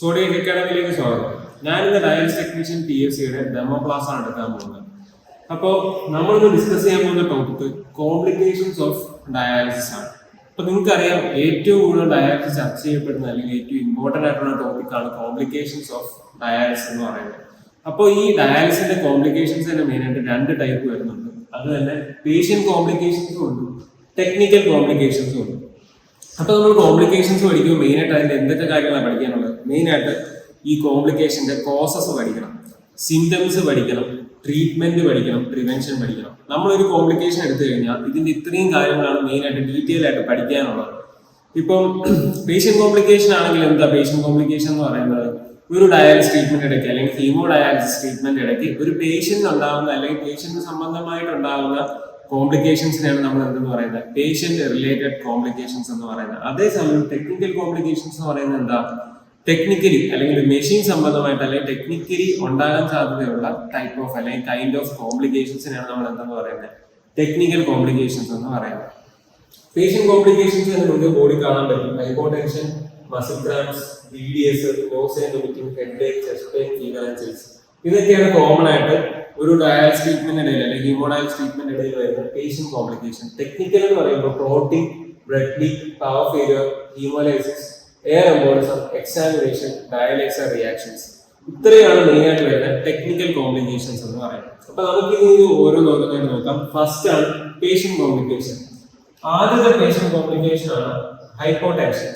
Sodium അക്കാഡമിയിലേക്ക് സ്വാഗതം. ഞാനിന്ന് ഡയൽസ് ടെക്നീഷ്യൻ പി എസ് സിയുടെ ഡെമോ ക്ലാസ് ആണ് എടുക്കാൻ പോകുന്നത്. അപ്പോൾ നമ്മളിന്ന് ഡിസ്കസ് ചെയ്യാൻ പോകുന്ന ടോപ്പിക് കോംപ്ലിക്കേഷൻസ് ഓഫ് ഡയാലിസിസ് ആണ്. അപ്പൊ നിങ്ങൾക്കറിയാം ഏറ്റവും കൂടുതൽ ഡയാലിസിസ് ചർച്ച ചെയ്യപ്പെടുന്ന അല്ലെങ്കിൽ ഏറ്റവും ഇമ്പോർട്ടന്റ് ആയിട്ടുള്ള ടോപ്പിക്കാണ് കോംപ്ലിക്കേഷൻസ് ഓഫ് ഡയാലിസിസ് എന്ന് പറയുന്നത്. അപ്പോൾ ഈ ഡയാലിസിന്റെ കോംപ്ലിക്കേഷൻസ് തന്നെ മെയിൻ ആയിട്ട് രണ്ട് ടൈപ്പ് വരുന്നുണ്ട്. അത് തന്നെ പേഷ്യൻ കോംപ്ലിക്കേഷൻസും ഉണ്ട്. ടെക്നിക്കൽ കോംപ്ലിക്കേഷൻസും ഉണ്ട്. അപ്പൊ നമ്മൾ കോംപ്ലിക്കേഷൻസ് പഠിക്കുമ്പോൾ മെയിൻ ആയിട്ട് അതിന്റെ എന്തൊക്കെ കാര്യങ്ങളാണ് പഠിക്കാനുള്ളത്? മെയിൻ ആയിട്ട് ഈ കോംപ്ലിക്കേഷന്റെ കോസസ് പഠിക്കണം. സിംറ്റംസ് പഠിക്കണം. ട്രീറ്റ്മെന്റ് പഠിക്കണം. പ്രിവെൻഷൻ പഠിക്കണം. നമ്മളൊരു കോംപ്ലിക്കേഷൻ എടുത്തു കഴിഞ്ഞാൽ ഇതിന്റെ ഇത്രയും കാര്യങ്ങളാണ് മെയിൻ ആയിട്ട് ഡീറ്റെയിൽ ആയിട്ട് പഠിക്കാനുള്ളത്. ഇപ്പം പേഷ്യൻ കോംപ്ലിക്കേഷൻ ആണെങ്കിൽ എന്താ പേഷ്യൻ കോംപ്ലിക്കേഷൻ എന്ന് പറയുന്നത്? ഒരു ഡയാലിസിസ് ട്രീറ്റ്മെന്റ് ഇടയ്ക്ക് അല്ലെങ്കിൽ ഹീമോ ഡയാലിസിസ് ട്രീറ്റ്മെന്റ് ഇടയ്ക്ക് ഒരു പേഷ്യന്റ് ഉണ്ടാകുന്ന അല്ലെങ്കിൽ പേഷ്യന്റ് സംബന്ധമായിട്ടുണ്ടാകുന്ന കോംപ്ലിക്കേഷൻസിനെയാണ് നമ്മൾ എന്തെന്ന് പറയുന്നത്? പേഷ്യന്റ് റിലേറ്റഡ് കോംപ്ലിക്കേഷൻസ് എന്ന് പറയുന്നത്. അതേസമയം ടെക്നിക്കൽ കോംപ്ലിക്കേഷൻസ് എന്ന് പറയുന്നത് എന്താ? ടെക്നിക്കലി അല്ലെങ്കിൽ മെഷീൻ സംബന്ധമായിട്ട് അല്ലെങ്കിൽ ടെക്നിക്കലി ഉണ്ടാകാൻ സാധ്യതയുള്ള ടൈപ്പ് ഓഫ് അല്ലെങ്കിൽ കൈൻഡ് ഓഫ് കോംപ്ലിക്കേഷൻസിനെയാണ് നമ്മൾ എന്തെന്ന് പറയുന്നത്? ടെക്നിക്കൽ കോംപ്ലിക്കേഷൻസ് എന്ന് പറയുന്നത്. പേഷ്യൻ കോംപ്ലിക്കേഷൻസ് നമുക്ക് ബോഡി കാണാൻ പറ്റും. Hypotension muscle cramps B D S headache chest pain fever and ഇതൊക്കെയാണ് കോമൺ ആയിട്ട് ഒരു ഡയാലിസ് ട്രീറ്റ്മെന്റ് ഇടയിൽ അല്ലെങ്കിൽ ഹീമോഡയാലിസ് ട്രീറ്റ്മെന്റ് ഇടയിൽ വരുന്ന പേഷ്യൻ കോംപ്ലിക്കേഷൻ ടെക്നിക്കൽ എന്ന് പറയുമ്പോൾ protein blood leak power failure haemolysis air embolism examination dialyser reactions ഇത്രയാണ് മെയിൻ ആയിട്ട് വരുന്ന ടെക്നിക്കൽ കോംപ്ലിക്കേഷൻസ് എന്ന് പറയുന്നത്. അപ്പൊ നമുക്ക് ഇത് ഓരോന്നോരോന്നായിട്ട് നോക്കാം. ഫസ്റ്റ് ആണ് പേഷ്യൻ കോംപ്ലിക്കേഷൻ ആദ്യത്തെ പേഷ്യൻ കോംപ്ലിക്കേഷൻ ആണ് ഹൈപ്പോടെൻഷൻ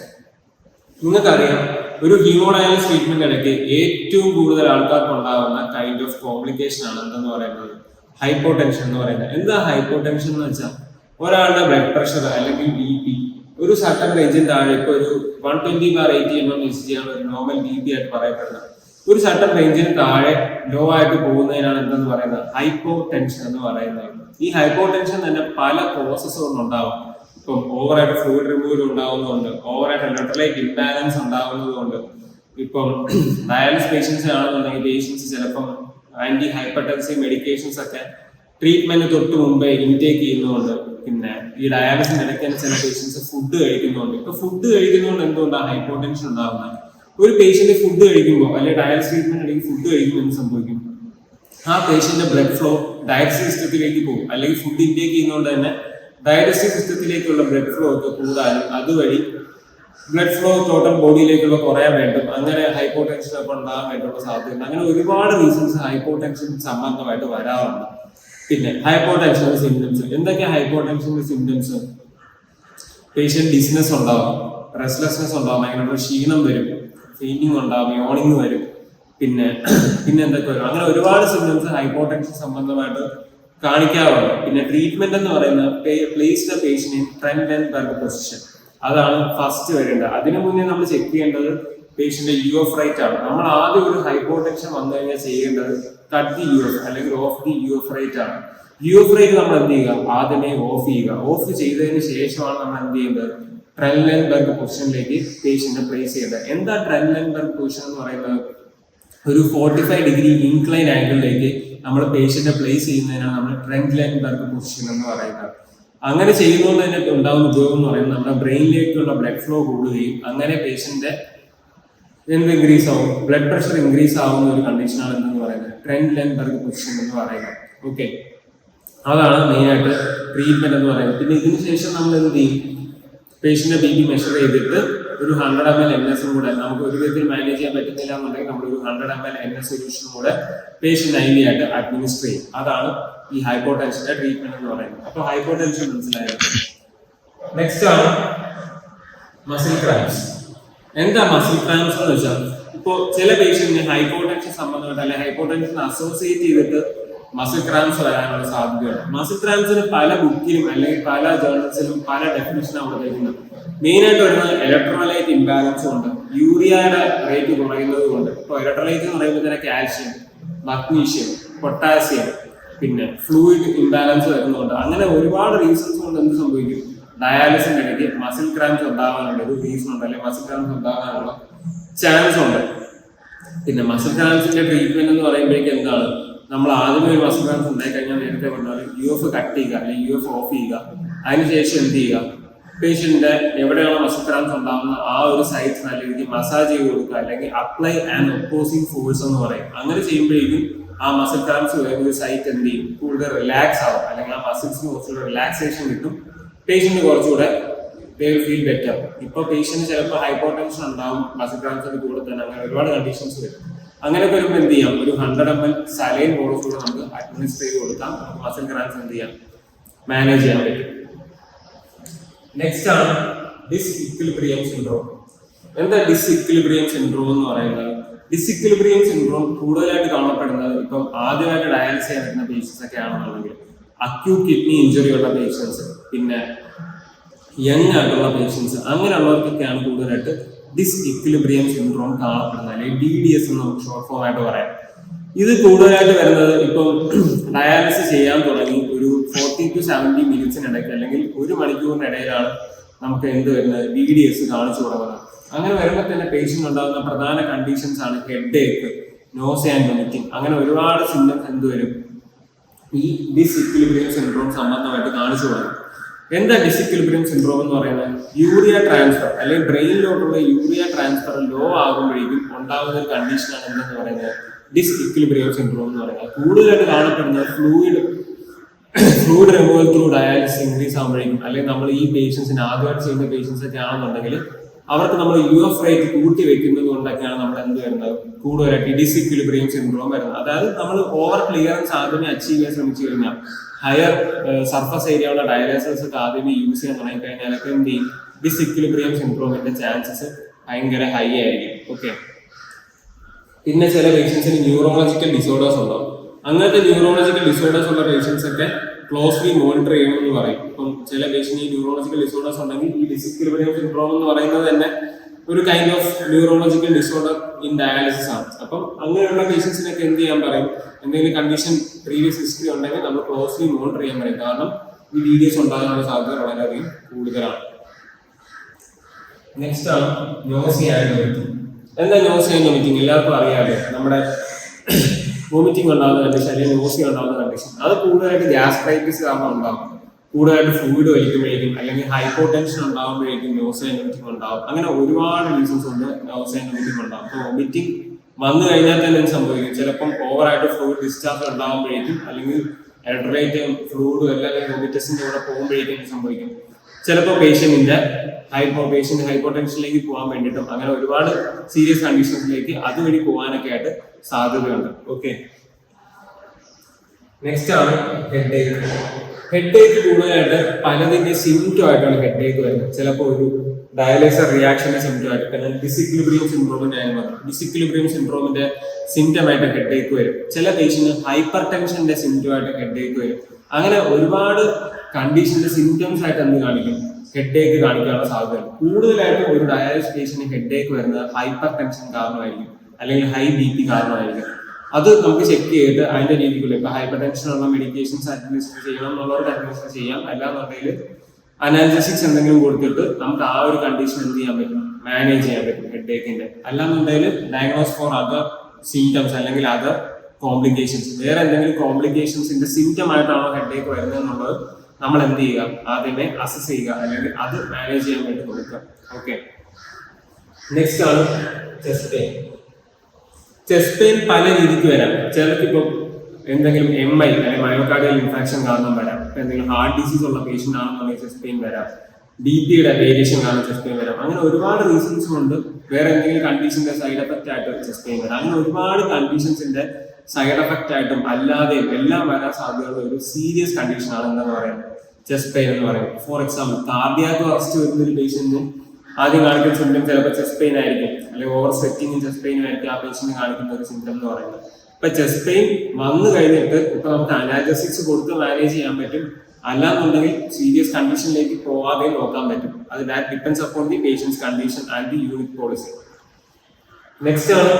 നിങ്ങൾക്കറിയാം ഒരു ഹീമോഡയാലിസ് ട്രീറ്റ്മെന്റ് ഇടയ്ക്ക് ഏറ്റവും കൂടുതൽ ആൾക്കാർക്ക് ഉണ്ടാകുന്ന കൈൻഡ് ഓഫ് കോംപ്ലിക്കേഷൻ ആണ് എന്തെന്ന് പറയുന്നത്? ഹൈപ്പോടെൻഷൻ എന്ന് പറയുന്നത്. എന്താ ഹൈപ്പോടെൻഷൻ എന്ന് വെച്ചാൽ ഒരാളുടെ ബ്ലഡ് പ്രഷർ അല്ലെങ്കിൽ ബി പി ഒരു സർട്ടൺ റേഞ്ചിന് താഴെ ഇപ്പൊ ഒരു one twenty bar eighty M M S G ആണ് ഒരു നോർമൽ ബി പി ആയിട്ട് പറയപ്പെടുന്നത് ഒരു സർട്ടൺ റേഞ്ചിന് താഴെ ലോ ആയിട്ട് പോകുന്നതിനാണ് എന്തെന്ന് പറയുന്നത്? ഹൈപ്പോ ടെൻഷൻ എന്ന് പറയുന്നത്. ഈ ഹൈപ്പോ ടെൻഷൻ തന്നെ പല പ്രോസസ്സുകൾ കൊണ്ടുണ്ടാവും. ഇപ്പം ഓവറായിട്ട് ഫ്ലൂയിഡ് റിമൂവൽ ഉണ്ടാവുന്നതുകൊണ്ട് ഓവറായിട്ട് ഇലക്ട്രോലൈറ്റ് ഇംബാലൻസ് ഉണ്ടാവുന്നതുകൊണ്ട് ഇപ്പം ഡയാലിസ് പേഷ്യൻസ് ആണെന്നുണ്ടെങ്കിൽ പേഷ്യൻസ് ചിലപ്പം ആന്റി ഹൈപ്പർടെൻസീവ് മെഡിക്കേഷൻസ് ഒക്കെ ട്രീറ്റ്മെന്റ് തൊട്ട് മുമ്പേ ഇൻടേക്ക് ചെയ്യുന്നതുകൊണ്ട് പിന്നെ ഈ ഡയാലിസിസ് ഇടയ്ക്ക് ചില പേഷ്യൻസ് ഫുഡ് കഴിക്കുന്നതുകൊണ്ട്. ഇപ്പൊ ഫുഡ് കഴിക്കുന്നതുകൊണ്ട് എന്തുകൊണ്ടാണ് ഹൈപ്പോടെൻഷൻ ഉണ്ടാകുന്നത് ഒരു പേഷ്യന്റ് ഫുഡ് കഴിക്കുമ്പോൾ അല്ലെങ്കിൽ ഡയാലിസ് ട്രീറ്റ്മെന്റ് അല്ലെങ്കിൽ ഫുഡ് കഴിക്കുമ്പോൾ എന്ത് സംഭവിക്കും? ആ പേഷ്യന്റ് ബ്ലഡ് ഫ്ലോ ഡയറ്റ് സിസ്റ്റത്തിലേക്ക് പോകും. അല്ലെങ്കിൽ ഫുഡ് ഇൻടേക്ക് ചെയ്യുന്നതുകൊണ്ട് തന്നെ ഡയജസ്റ്റീവ് സിസ്റ്റത്തിലേക്കുള്ള ബ്ലഡ് ഫ്ലോ ഒക്കെ കൂടാനും അതുവഴി ബ്ലഡ് ഫ്ലോ ടോട്ടൽ ബോഡിയിലേക്കുള്ള കുറയാൻ വേണ്ടും. അങ്ങനെ ഹൈപ്പോടെൻഷൻ ഒക്കെ ഉണ്ടാകാൻ വേണ്ടിയുള്ള സാധ്യതയുണ്ട്. അങ്ങനെ ഒരുപാട് റീസൺസ് ഹൈപ്പോടെൻഷൻ സംബന്ധമായിട്ട് വരാറുണ്ട്. പിന്നെ ഹൈപ്പോടെൻഷന്റെ സിംറ്റംസ് എന്തൊക്കെ ഹൈപ്പോടെൻഷന്റെ സിംറ്റംസ് പേഷ്യന്റ് ഡിസ്നെസ് ഉണ്ടാവും റെസ്ലെസ്നെസ് ഉണ്ടാവും ഭയങ്കര ക്ഷീണം വരും ഫെയിനിങ് ഉണ്ടാവും യോണിങ് വരും. പിന്നെ പിന്നെ എന്തൊക്കെ വരും? അങ്ങനെ ഒരുപാട് സിംറ്റംസ് ഹൈപ്പോടെൻഷൻ സംബന്ധമായിട്ട് കാണിക്കാറുണ്ട്. പിന്നെ ട്രീറ്റ്മെന്റ് എന്ന് പറയുന്നത് place the patient in front and position അതാണ് ഫസ്റ്റ് വരേണ്ടത്. അതിനു മുന്നേ നമ്മൾ ചെക്ക് ചെയ്യേണ്ടത് പേഷ്യന്റെ യു എഫ് റൈറ്റ് ആണ്. നമ്മൾ ആദ്യം ഒരു ഹൈപ്പോടെൻഷൻ വന്നു കഴിഞ്ഞാൽ ചെയ്യേണ്ടത് കട്ട് ദി യു എഫ് അല്ലെങ്കിൽ off the U F right ആണ്. യു എഫ് റൈറ്റ് നമ്മൾ എന്ത് ചെയ്യുക? ആദ്യമേ ഓഫ് ചെയ്യുക. ഓഫ് ചെയ്തതിന് ശേഷമാണ് നമ്മൾ എന്ത് ചെയ്യുന്നത് ബർഗ് പൊസിഷനിലേക്ക് പേഷ്യന്റിനെ പ്ലേസ് ചെയ്യേണ്ടത്. എന്താ ട്രെൻ ലെൻ ബർഗ് പൊസിഷൻ എന്ന് പറയുന്നത്? ഒരു ഫോർട്ടി ഫൈവ് ഡിഗ്രി ഇൻക്ലൈൻ ആംഗിളിലേക്ക് നമ്മൾ പേഷ്യന്റിനെ പ്ലേസ് ചെയ്യുന്നതിനാണ് നമ്മൾ ട്രെൻഡ് ലൈൻ ബർക്ക് പൊസിഷൻ എന്ന് പറയുന്നത്. അങ്ങനെ ചെയ്യുന്നതുകൊണ്ട് തന്നെ ഉണ്ടാകുന്ന ഉപയോഗം എന്ന് പറയുന്നത് നമ്മുടെ ബ്രെയിനിലേക്കുള്ള ബ്ലഡ് ഫ്ലോ കൂടുകയും അങ്ങനെ പേഷ്യന്റെ എന്ത് ഇൻക്രീസ് ആവും? ബ്ലഡ് പ്രഷർ ഇൻക്രീസ് ആവുന്ന ഒരു കണ്ടീഷനാണ് എന്ന് പറയുന്നത്? ട്രെൻഡ് ലൈൻ ബർക്ക് പൊസിഷൻ എന്ന് പറയുന്നത്. ഓക്കെ അതാണ് മെയിൻ ആയിട്ട് ട്രീറ്റ്മെന്റ് എന്ന് പറയുന്നത്. പിന്നെ ഇതിന് ശേഷം നമ്മൾ എന്ത് ചെയ്യും? പേഷ്യന്റെ ബി പി മെഷർ ചെയ്തിട്ട് ഒരു ഹൺഡ്രഡ് എം എൽ എൻ എസും കൂടെ നമുക്ക് ഒരു വിധത്തിൽ മാനേജ് ചെയ്യാൻ പറ്റുന്നില്ല എന്നുണ്ടെങ്കിൽ നമ്മൾ ഒരു hundred M L N S സൊല്യൂഷനും കൂടെ പേഷ്യന്റ് ഐ വി ആയിട്ട് അഡ്മിനിസ്റ്റർ ചെയ്യും. അതാണ് ഈ ഹൈപ്പോടെൻഷന്റെ ട്രീറ്റ്മെന്റ് എന്ന് പറയുന്നത്. അപ്പൊ ഹൈപ്പോടെൻഷൻ മനസ്സിലായത് നെക്സ്റ്റ് ആണ് മസിൽ ക്രാംസ് എന്താ മസിൽ ക്രാംസ് എന്ന് വെച്ചാൽ? ഇപ്പോ ചില പേഷ്യന്റിന് ഹൈപ്പോടെൻഷൻ സംബന്ധമായിട്ട് അല്ലെങ്കിൽ ഹൈപ്പോടെൻഷൻ അസോസിയേറ്റ് ചെയ്തിട്ട് മസിൽ ക്രാംസ് വരാനുള്ള സാധ്യതയുണ്ട്. മസിൽ ക്രാംസിന് പല ബുക്കിലും അല്ലെങ്കിൽ പല ജേർണൽസിലും പല ഡെഫിനിഷനാണ് കൊടുത്തിരിക്കുന്നത് മെയിൻ ആയിട്ട് വരുന്നത് ഇലക്ട്രോലൈറ്റ് ഇംബാലൻസ് കൊണ്ട് യൂറിയയുടെ റേറ്റ് കുറയുന്നത് കൊണ്ട്. ഇപ്പോൾ ഇലക്ട്രോലൈറ്റ് എന്ന് പറയുമ്പോൾ തന്നെ കാൽഷ്യം മഗ്നീഷ്യം പൊട്ടാസ്യം പിന്നെ ഫ്ലൂയിഡ് ഇംബാലൻസ് വരുന്നുണ്ട് അങ്ങനെ ഒരുപാട് റീസൺസ് കൊണ്ട് എന്ത് സംഭവിക്കും? ഡയാലിസിന്റെ ഇടയ്ക്ക് മസിൽ ക്രാംസ് ഉണ്ടാകാനുള്ള ഒരു റീസൺ ഉണ്ട്. അല്ലെങ്കിൽ മസിൽ ക്രാംസ് ഉണ്ടാകാനുള്ള ചാൻസ് ഉണ്ട്. പിന്നെ മസിൽ ക്രാംസിന്റെ ട്രീറ്റ്മെന്റ് എന്ന് പറയുമ്പോഴേക്കും എന്താണ്? നമ്മൾ ആദ്യമേ ഒരു വസ്ത്രം ക്രാംസ് ഉണ്ടായി കഴിഞ്ഞാൽ നേരത്തെ പറഞ്ഞാൽ യു എഫ് കട്ട് ചെയ്യുക അല്ലെങ്കിൽ യു എഫ് ഓഫ് ചെയ്യുക. അതിനുശേഷം എന്ത് ചെയ്യുക? പേഷ്യന്റിന്റെ എവിടെയാണോ വസ്ത്രം ഉണ്ടാകുന്ന ആ ഒരു സൈഡ് നല്ല രീതിക്ക് മസാജ് ചെയ്ത് കൊടുക്കുക അല്ലെങ്കിൽ അപ്ലൈ ആൻഡ് ഒപ്പോസിങ് ഫോഴ്സ് എന്ന് പറയും. അങ്ങനെ ചെയ്യുമ്പോഴേക്കും ആ മസിൽ ക്രാംസ് ഒരു സൈറ്റ് എന്ത് ചെയ്യും? കൂടുതൽ റിലാക്സ് ആവും. അല്ലെങ്കിൽ ആ മസിൽസിന് കുറച്ചുകൂടെ റിലാക്സേഷൻ കിട്ടും. പേഷ്യന്റ് കുറച്ചുകൂടെ ഫീൽ ബെറ്റർ ഇപ്പൊ പേഷ്യന്റ് ചിലപ്പോൾ ഹൈപ്പോടെൻഷൻ ഉണ്ടാവും മസിൽ ക്രാംസ് ഒക്കെ കൂടെ തന്നെ അങ്ങനെ ഒരുപാട് കണ്ടീഷൻസ് വരും. അങ്ങനെ വരുമ്പോൾ എന്ത് ചെയ്യാം? ഒരു hundred M L saline bolus കൂടെ നമുക്ക് അഡ്മിനിസ്റ്റർ ചെയ്ത് കൊടുക്കാം. മസിൽ ക്രാൻസ് എന്ത് ചെയ്യാം? മാനേജ് ചെയ്യാൻ പറ്റും. നെക്സ്റ്റ് ആണ് ഡിസ് ഇക്വിലിബ്രിയം സിൻഡ്രോം എന്താ ഡിസ് ഇക്വിലിബ്രിയം സിൻഡ്രോം എന്ന് പറയുന്നത്? ഡിസ് ഇക്വിലിബ്രിയം സിൻഡ്രോം കൂടുതലായിട്ട് കാണപ്പെടുന്നത് ഇപ്പം ആദ്യമായിട്ട് ഡയാലിസിസ് ചെയ്യാൻ പറ്റുന്ന പേഷ്യൻസ് ഒക്കെ ആണെന്നുണ്ടെങ്കിൽ അക്യൂട്ട് കിഡ്നി ഇഞ്ചുറി ഉള്ള പേഷ്യൻസ് പിന്നെ യങ് ആയിട്ടുള്ള പേഷ്യൻസ് അങ്ങനെയുള്ളവർക്കൊക്കെയാണ് കൂടുതലായിട്ട് ഡിസ്ഇക്വിലിബ്രിയം സിൻഡ്രോം കാണപ്പെടുന്നത് അല്ലെങ്കിൽ ഡി ഡി എസ് എന്ന് ഷോർട്ട് ഫോം ആയിട്ട് പറയാം. ഇത് കൂടുതലായിട്ട് വരുന്നത് ഇപ്പം ഡയാലിസിസ് ചെയ്യാൻ തുടങ്ങി ഒരു ഫോർട്ടി ടു സെവന്റി മിനിറ്റ്സിനിടയ്ക്ക് അല്ലെങ്കിൽ ഒരു മണിക്കൂറിനിടയിലാണ് നമുക്ക് എന്ത് വരുന്നത്? ഡി ഡി എസ് കാണിച്ചു തുടങ്ങുന്നത് അങ്ങനെ വരുമ്പോൾ തന്നെ പേഷ്യന്റ് ഉണ്ടാകുന്ന പ്രധാന കണ്ടീഷൻസ് ആണ് headache nausea and vomiting അങ്ങനെ ഒരുപാട് സിംറ്റംസ് എന്ത് വരും? ഈ ഡിസ് ഇക്വിലിബ്രിയം സിൻഡ്രോം സംബന്ധമായിട്ട് കാണിച്ചു തുടങ്ങും എന്താ ഡിസിക്വിലിബ്രിയം സിൻഡ്രോം എന്ന് പറയുന്നത്? യൂറിയ ട്രാൻസ്ഫർ അല്ലെങ്കിൽ ബ്രെയിനിലോട്ടുള്ള യൂറിയ ട്രാൻസ്ഫർ ലോ ആകുമ്പോഴേക്കും ഉണ്ടാകുന്ന ഒരു കണ്ടീഷനാണ് എന്തെന്ന് പറയുന്നത്? ഡിസ്ഇക്വിലിബ്രിയം സിൻഡ്രോം എന്ന് പറയുന്നത്. കൂടുതലായിട്ട് കാണപ്പെടുന്നത് fluid fluid removal through dialysis increase ആകുമ്പോഴേക്കും അല്ലെങ്കിൽ നമ്മൾ ഈ പേഷ്യൻസിന് ആദ്യമായിട്ട് ചെയ്യുന്ന പേഷ്യൻസ് ഒക്കെ ആണെന്നുണ്ടെങ്കിൽ അവർക്ക് നമ്മൾ യു എഫ് റേറ്റ് കൂട്ടി വെക്കുന്നത് കൊണ്ടൊക്കെയാണ് നമ്മൾ എന്ത് വരുന്നത്? കൂടുതലായിട്ട് ഡിസിക്വിലിബ്രിയം സിൻഡ്രോം വരുന്നത്. അതായത് നമ്മൾ ഓവർ ക്ലിയറൻസ് ആദ്യമേ അച്ചീവ് ചെയ്യാൻ ശ്രമിച്ചു കഴിഞ്ഞാൽ ഹയർ സർഫസ് ഏരിയ ഉള്ള ഡയലൈസേഴ്സ് ഒക്കെ ആദ്യമേ യൂസ് ചെയ്യാൻ തുടങ്ങി കഴിഞ്ഞാലൊക്കെ എന്ത് ചെയ്യും? ഡിസിക്വിലിബ്രിയം സിൻഡ്രോമിന്റെ ചാൻസസ് ഭയങ്കര ഹൈ ആയിരിക്കും. ഓക്കെ പിന്നെ ചില പേഷ്യൻസിന് ന്യൂറോളജിക്കൽ ഡിസോർഡേഴ്സ് ഉണ്ടാവും. അങ്ങനത്തെ ന്യൂറോളജിക്കൽ ഡിസോർഡേഴ്സ് ഉള്ള പേഷ്യൻസ് ഒക്കെ ക്ലോസ്ലി മോണിറ്റർ ചെയ്യണമെന്ന് പറയും. ഇപ്പം ചില പേഷ്യന്റ് ന്യൂറോളജിക്കൽ ഡിസോർഡേഴ്സ് ഉണ്ടെങ്കിൽ ഈ ഡിസിക്വിലിബ്രിയം സിൻഡ്രോം എന്ന് പറയുന്നത് തന്നെ ഒരു kind of neurological disorder in dialysis ആണ്. അപ്പം അങ്ങനെയുള്ള പേഷ്യൻസിനൊക്കെ എന്ത് ചെയ്യാൻ പറയും? എന്തെങ്കിലും കണ്ടീഷൻ പ്രീവിയസ് ഹിസ്റ്ററി ഉണ്ടെങ്കിൽ നമ്മൾ ക്ലോസ്ലി മോണിറ്റർ ചെയ്യാൻ പറയും. കാരണം ഈ വീഡിയോസ് ഉണ്ടാകാനുള്ള സാധ്യത വളരെയധികം കൂടുതലാണ്. നെക്സ്റ്റ് ആണ് എന്താ നോസിയ എല്ലാവർക്കും അറിയാമല്ലോ. നമ്മുടെ വോമിറ്റിംഗ് ഉണ്ടാകുന്ന കണ്ടീഷൻ അല്ലെങ്കിൽ നോസിയ ഉണ്ടാകുന്ന കണ്ടീഷൻ അത് കൂടുതലായിട്ട് ഗ്യാസ്ട്രൈറ്റിസ് കാരണം ഉണ്ടാകും. കൂടുതലായിട്ട് ഫ്ലൂയിഡ് വലിക്കുമ്പോഴേക്കും അല്ലെങ്കിൽ ഹൈപ്പോ ടെൻഷൻ ഉണ്ടാകുമ്പോഴേക്കും നോസിയ വോമിറ്റിംഗ് ഉണ്ടാകും. അങ്ങനെ ഒരുപാട് റീസൺസ് ഉണ്ട് നോസിയ വോമിറ്റിംഗ് ഉണ്ടാകും. അപ്പോൾ വോമിറ്റിംഗ് വന്നു കഴിഞ്ഞാൽ തന്നെ സംഭവിക്കും? ചിലപ്പം ഓവറായിട്ട് ഫ്ലൂയിഡ് ഡിസ്ചാർജ് ഉണ്ടാകുമ്പോഴേക്കും അല്ലെങ്കിൽ എലക്ട്രേറ്റും ഫ്ലൂയിഡും എല്ലാം വോമിറ്റസിന്റെ കൂടെ പോകുമ്പോഴേക്കും സംഭവിക്കും? ചിലപ്പോൾ പേഷ്യന്റിന്റെ ഹൈപ്പോ പേഷ്യന്റ് ഹൈപ്പോ ടെൻഷനിലേക്ക് പോകാൻ വേണ്ടിയിട്ടും അങ്ങനെ ഒരുപാട് സീരിയസ് കണ്ടീഷൻസിലേക്ക് അതുവഴി പോകാനൊക്കെ ആയിട്ട് സാധ്യതയുണ്ട്. ഓക്കെ നെക്സ്റ്റ് ആണ് ഹെഡ് ഏക്ക് ഹെഡ് ഏക്ക് കൂടുതലായിട്ട് പലതിന്റെ സിംറ്റം ആയിട്ടാണ് ഹെഡ് ഏക്ക് വരുന്നത്. ചിലപ്പോൾ ഒരു ഡയലൈസർ റിയാക്ഷന്റെ സിംറ്റം ആയിട്ട് അല്ലെങ്കിൽ ഡിസിക്ലിബ്രിയം സിൻഡ്രോമിന്റെ ആയാലും ഡിസിക്ലിബ്രിയം സിൻഡ്രോമിന്റെ സിംറ്റം ആയിട്ട് ഹെഡ് ഏക്ക് വരും. ചില പേഷ്യന്റ് ഹൈപ്പർ ടെൻഷന്റെ സിംറ്റം ആയിട്ട് ഹെഡ് ഏക്ക് വരും. അങ്ങനെ ഒരുപാട് കണ്ടീഷന്റെ സിംറ്റംസ് ആയിട്ട് എന്ത് കാണിക്കും? ഹെഡ് ഏക്ക് കാണിക്കാനുള്ള സാധ്യത കൂടുതലായിട്ടും ഒരു ഡയാലിസിസ് പേഷ്യന് ഹെഡ് ഏക്ക് വരുന്നത് ഹൈപ്പർ ടെൻഷൻ കാരണമായിരിക്കും. അല്ലെങ്കിൽ ഹൈ ബി പി കാരണമായിരിക്കും. അത് നമുക്ക് ചെക്ക് ചെയ്തിട്ട് അതിന്റെ രീതിക്കുള്ള ഇപ്പൊ ഹൈപ്പർ ടെൻഷൻ ഉള്ള മെഡിക്കേഷൻസ് അഡ്മിനിസ്റ്റർ ചെയ്യണം എന്നുള്ളവർക്ക് അഡ്മിനിസ്റ്റർ ചെയ്യാം. അല്ലാന്നുണ്ടെങ്കിൽ അനാലിസിക്സ് എന്തെങ്കിലും കൊടുത്തിട്ട് നമുക്ക് ആ ഒരു കണ്ടീഷൻ എന്ത് ചെയ്യാൻ പറ്റും? മാനേജ് ചെയ്യാൻ പറ്റും ഹെഡ് ഏക്കിന്റെ അല്ലാന്നുണ്ടെങ്കിൽ ഡയഗ്നോസ് ഫോർ അതർ സിംറ്റംസ് അല്ലെങ്കിൽ അതർ കോംപ്ലിക്കേഷൻസ് വേറെ എന്തെങ്കിലും കോംപ്ലിക്കേഷൻസിന്റെ സിംറ്റം ആയിട്ടാണോ ഹെഡ് ഏക്ക് വരുന്നത് എന്നുള്ളത് നമ്മൾ എന്ത് ചെയ്യുക? ആദ്യമേ അസസ് ചെയ്യുക. അല്ലെങ്കിൽ അത് മാനേജ് ചെയ്യാൻ വേണ്ടി കൊടുക്കുക. ഓക്കെ നെക്സ്റ്റ് ആണ് ചെസ്റ്റ് പെയിൻ ചെസ്റ്റ് പെയിൻ പല രീതിക്ക് വരാം. ചിലർക്ക് ഇപ്പോൾ എന്തെങ്കിലും എം ഐ അല്ലെങ്കിൽ മയോകാർഡിയൽ ഇൻഫെക്ഷൻ കാരണം വരാം. എന്തെങ്കിലും ഹാർട്ട് ഡിസീസ് ഉള്ള പേഷ്യന്റ് ആണെന്നുണ്ടെങ്കിൽ ചെസ്റ്റ് പെയിൻ വരാം. ബി പിയുടെ വേരിയേഷൻ കാരണം ചെസ്റ്റ് പെയിൻ വരാം. അങ്ങനെ ഒരുപാട് റീസൺസ് കൊണ്ട് വേറെ എന്തെങ്കിലും കണ്ടീഷന്റെ സൈഡ് എഫക്റ്റ് ആയിട്ട് ചെസ്റ്റ് ചെയ്യുന്നത് അങ്ങനെ ഒരുപാട് കണ്ടീഷൻസിന്റെ സൈഡ് എഫക്റ്റ് ആയിട്ടും അല്ലാതെയും എല്ലാം വരാൻ സാധ്യതയുള്ള ഒരു സീരിയസ് കണ്ടീഷൻ ആണ് എന്താന്ന് പറയുന്നത് ചെസ്റ്റ് പെയിൻ എന്ന് പറയുന്നത്. ഫോർ എക്സാമ്പിൾ കാർഡിയാക്ക് അറസ്റ്റ് വരുന്ന ഒരു പേഷ്യന്റിന് ആദ്യം കാണിക്കുന്ന സിംറ്റം ചിലപ്പോൾ ചെസ്റ്റ് പെയിൻ ആയിരിക്കും. അല്ലെങ്കിൽ ഓവർ സ്വെറ്റിംഗും ചെസ്റ്റ് പെയിനും ആയിരിക്കും ആ പേഷ്യന്റ് കാണിക്കുന്ന ഒരു സിംറ്റം എന്ന് പറയുന്നത്. ഇപ്പൊ ചെസ്റ്റ് പെയിൻ വന്നു കഴിഞ്ഞിട്ട് ഇപ്പൊ നമുക്ക് അനാലസിക്സ് കൊടുത്ത് മാനേജ് ചെയ്യാൻ പറ്റും. അല്ലാന്നുണ്ടെങ്കിൽ സീരിയസ് കണ്ടീഷനിലേക്ക് പോവാതെ നോക്കാൻ പറ്റും. അത് that depends upon the patient's condition and the unit policy next ആണ്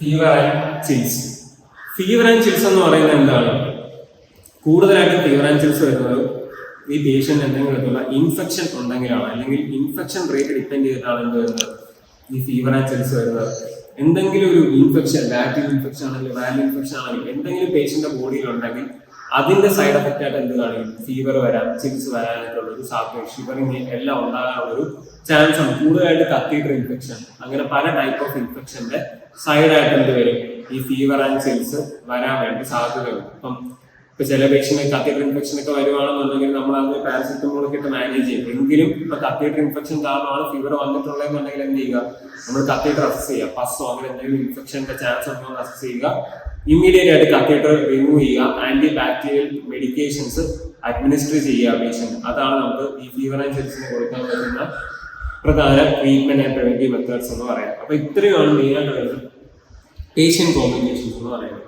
fever and chills fever and chills എന്ന് പറയുന്നത് എന്താണ്? കൂടുതലായിട്ടും ഫീവർ ആൻഡ് ചിൽസ് വരുന്നത് ഈ പേഷ്യന്റ് എന്തെങ്കിലും വിധത്തിലുള്ള ഇൻഫെക്ഷൻ ഉണ്ടെങ്കിലാണ്. അല്ലെങ്കിൽ ഇൻഫെക്ഷൻ റേറ്റ് ഡിപ്പെൻഡ് ചെയ്തിട്ടാണ് എന്ത് വരുന്നത്? ഈ ഫീവർ ആൻഡ് ചിൽസ് വരുന്നത്. എന്തെങ്കിലും ഒരു ഇൻഫെക്ഷൻ ബാക്ടീരിയൽ ഇൻഫെക്ഷൻ ആണെങ്കിൽ വാലി ഇൻഫെക്ഷൻ ആണെങ്കിൽ എന്തെങ്കിലും പേഷ്യന്റ് ബോഡിയിൽ ഉണ്ടെങ്കിൽ അതിന്റെ സൈഡ് എഫക്റ്റ് ആയിട്ട് എന്ത് കാണിക്കും? ഫീവർ വരാം ചിപ്സ് വരാനായിട്ടുള്ള ഒരു സാധ്യത ഷിവറിങ് എല്ലാം ഉണ്ടാകാനുള്ള ഒരു ചാൻസ് ആണ്. കൂടുതലായിട്ട് കത്തീഡർ ഇൻഫെക്ഷൻ അങ്ങനെ പല ടൈപ്പ് ഓഫ് ഇൻഫെക്ഷന്റെ സൈഡ് ആയിട്ട് എന്ത് വരും? ഈ ഫീവർ ആൻഡ് ചിൽസ് വരാൻ വേണ്ടി സാധ്യതയുണ്ട്. ഇപ്പം ഇപ്പൊ ചില പേഷ്യന്റ് കത്തീഡർ ഇൻഫെക്ഷൻ ഒക്കെ വരുവാണെന്നുണ്ടെങ്കിൽ നമ്മൾ അത് പാരസിറ്റമോൾ ഒക്കെ ഇട്ട് മാനേജ് ചെയ്യും. എങ്കിലും ഇപ്പൊ കത്തീഡർ ഇൻഫെക്ഷൻ കാരണമാണ് ഫീവർ വന്നിട്ടുള്ളതെന്നുണ്ടെങ്കിൽ എന്ത് ചെയ്യുക? നമ്മൾ കത്തീഡർ അസസ് ചെയ്യുക. പസ്സോ അങ്ങനെ എന്തെങ്കിലും ഇൻഫെക്ഷന്റെ ചാൻസ് ഉണ്ടോ എന്ന് അസസ് ചെയ്യുക. ഇമ്മീഡിയറ്റ് ആയിട്ട് കത്തീറ്റർ റിമൂവ് ചെയ്യുക ആന്റി ബാക്ടീരിയൽ മെഡിക്കേഷൻസ് അഡ്മിനിസ്റ്റർ ചെയ്യുക പേഷ്യന്റ് അതാണ് നമുക്ക് ഈ ഫീവർ ആൻഡ് ചികിത്സന് കൊടുക്കാൻ പറ്റുന്ന പ്രധാന ട്രീറ്റ്മെന്റ് ആൻഡ് പ്രിവെന്റീവ് മെത്തേഡ്സ് എന്ന് പറയാം. അപ്പൊ ഇത്രയുമാണ് മെയിൻ ആയിട്ട് വരുന്നത് പേഷ്യൻ കോംപ്ലിക്കേഷൻസ് എന്ന് പറയുന്നത്.